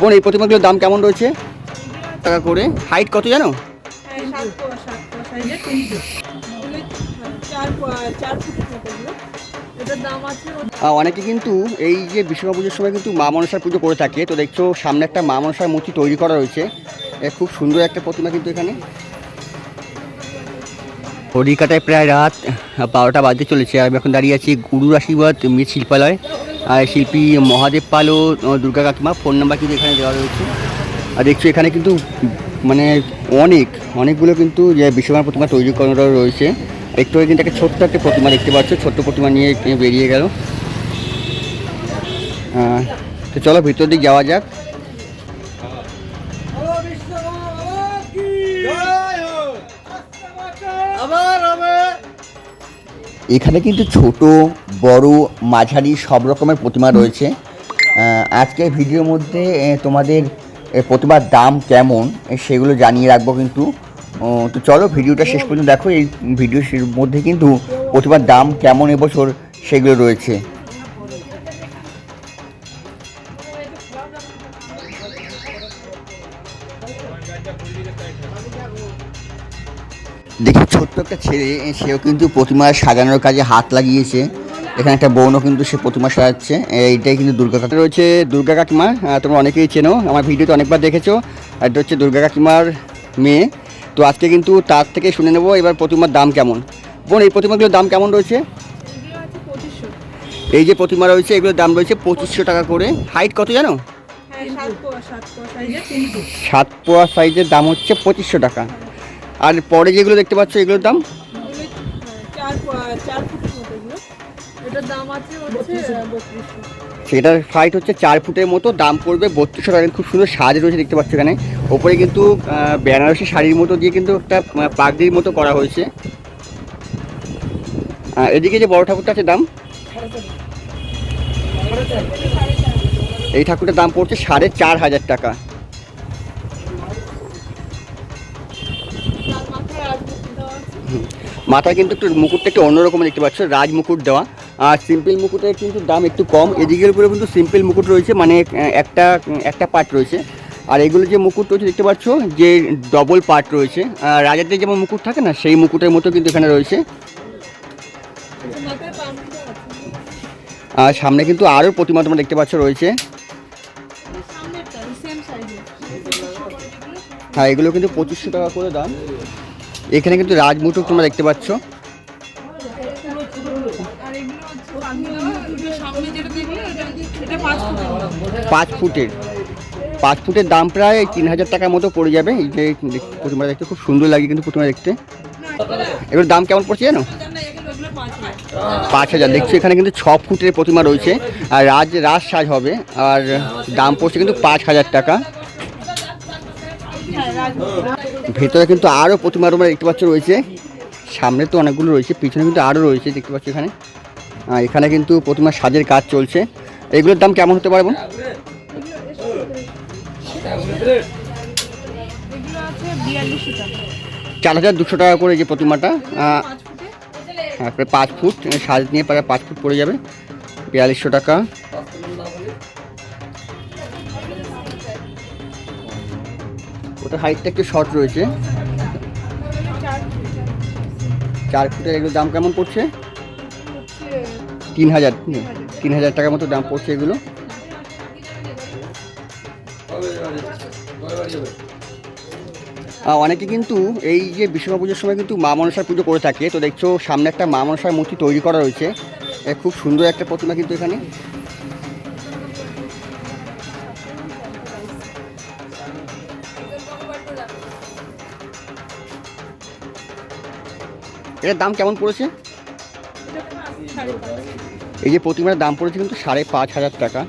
বোন, এই প্রতিমাগুলোর দাম কেমন রয়েছে? টাকা করে। হাইট কত জানো? অনেকে কিন্তু এই যে বিশ্বকর্মা পুজোর সময় কিন্তু মা মনসার পুজো করে থাকে। তো দেখছ, সামনে একটা মা মনসার মূর্তি তৈরি করা রয়েছে। খুব সুন্দর একটা প্রতিমা কিন্তু এখানে। হরিকাটায় প্রায় রাত বারোটা বাজতে চলেছে। আমি এখন দাঁড়িয়ে আছি গুরুর আশীর্বাদ শিল্পালয় শিল্পী মহাদেব পাল ও দুর্গা কাকিমা ফোন নাম্বার কিন্তু এখানে দেওয়া রয়েছে। আর দেখছি এখানে কিন্তু মানে অনেক অনেকগুলো কিন্তু যে বিশ্বকর্মা প্রতিমা তৈরি করা রয়েছে। একটু কিন্তু একটা ছোট্ট একটা প্রতিমা দেখতে পাচ্ছ ছোট্ট প্রতিমা নিয়ে বেরিয়ে গেল। তো চলো ভিতর দিক যাওয়া যাক। এখানে কিন্তু ছোট বড় মাঝারি সব রকমের প্রতিমা রয়েছে। আজকের ভিডিওর মধ্যে তোমাদের প্রতিমার দাম কেমন সেগুলো জানিয়ে রাখব কিন্তু। তো চলো ভিডিওটা শেষ পর্যন্ত দেখো, এই ভিডিওর মধ্যে কিন্তু প্রতিমার দাম কেমন এবছর সেগুলো রয়েছে। দেখি, ছোট্ট একটা ছেলে সেও কিন্তু প্রতিমা সাজানোর কাজে হাত লাগিয়েছে। এখানে একটা বোনও কিন্তু সে প্রতিমা সাজাচ্ছে। এইটাই কিন্তু দুর্গা কাকিমা। রয়েছে দুর্গা কাকিমা তোমরা অনেকেই চেনো, আমার ভিডিওতে অনেকবার দেখেছ। এটা হচ্ছে দুর্গা কাকিমার মেয়ে। তো আজকে কিন্তু তার থেকে শুনে নেব এবার প্রতিমার দাম কেমন। বোন, এই প্রতিমাগুলোর দাম কেমন রয়েছে? এই যে প্রতিমা রয়েছে, এগুলোর দাম রয়েছে পঁচিশশো টাকা করে। হাইট কত জানো? সাত পোয়া সাইজের দাম হচ্ছে পঁচিশশো টাকা। আর পরে যেগুলো দেখতে পাচ্ছ, এগুলোর দাম? এটার দাম আছে হচ্ছে বত্রিশশো। সেটার হাইট হচ্ছে চার ফুটের মতো দাম পড়বে বত্রিশশো টাকা। খুব সুন্দর সাজ রয়েছে দেখতে পাচ্ছ এখানে। ওপরে কিন্তু বেনারসি শাড়ির মতো দিয়ে কিন্তু একটা পাগড়ির মতো করা হয়েছে। এদিকে যে বড় ঠাকুরটা আছে দাম? এই ঠাকুরটার দাম পড়ছে সাড়ে চার হাজার টাকা। মাথায় কিন্তু একটু মুকুটটা একটু অন্যরকম দেখতে পাচ্ছ রাজ মুকুট দেওয়া। আর সিম্পল মুকুটের কিন্তু দাম একটু কম। এদিকের উপরে কিন্তু সিম্পল মুকুট রয়েছে মানে একটা একটা পার্ট রয়েছে। আর এগুলো যে মুকুট রয়েছে, দেখতে পাচ্ছ, যে ডবল পার্ট রয়েছে। রাজাদের যেমন মুকুট থাকে না, সেই মুকুটের মতো কিন্তু এখানে রয়েছে। আর সামনে কিন্তু আরও প্রতিমা তোমরা দেখতে পাচ্ছ রয়েছে। হ্যাঁ এগুলো কিন্তু পঁচিশশো টাকা করে দাম। এখানে কিন্তু রাজমুটুক তোমরা দেখতে পাচ্ছ। পাঁচ ফুটের পাঁচ ফুটের। দাম প্রায় তিন হাজার টাকার মতো পড়ে যাবে। এই যে প্রতিমা দেখতে খুব সুন্দর লাগে কিন্তু প্রতিমা দেখতে। এগুলোর দাম কেমন পড়ছে জানো? পাঁচ হাজার। দেখছি এখানে কিন্তু ছ ফুটের প্রতিমা রয়েছে। আর রাজ রাজ সাজ হবে। আর দাম পড়ছে কিন্তু পাঁচ হাজার টাকা। ভেতরে কিন্তু আরও প্রতিমা তোমরা দেখতে পাচ্ছ রয়েছে। সামনে তো অনেকগুলো রয়েছে, পিছনে কিন্তু আরও রয়েছে, দেখতে পাচ্ছ এখানে। এখানে কিন্তু প্রতিমা সাজের কাজ চলছে। এগুলোর দাম কেমন হতে বিয়াল্লিশশো টাকা। চার হাজার দুশো টাকা করে যে প্রতিমাটা পাঁচ ফুটে। হ্যাঁ, পাঁচ ফুট সাজ নিয়ে প্রায় পাঁচ ফুট পড়ে যাবে বিয়াল্লিশশো টাকা। ওটা হাইটটা একটু শর্ট রয়েছে। চার ফুটের এগুলোর দাম কেমন পড়ছে? তিন হাজার তিন হাজার টাকার মতো দাম পড়ছে এগুলো। অনেকে কিন্তু এই যে বিশ্বকর্মা পুজোর সময় কিন্তু মা মনসার পুজো করে থাকে। তো দেখছ, সামনে একটা মা মনসার মূর্তি তৈরি করা রয়েছে। খুব সুন্দর একটা প্রতিমা কিন্তু এখানে। এটার দাম কেমন পড়েছে? এই যে প্রতিমার দাম পড়েছে কিন্তু সাড়ে পাঁচ হাজার টাকা।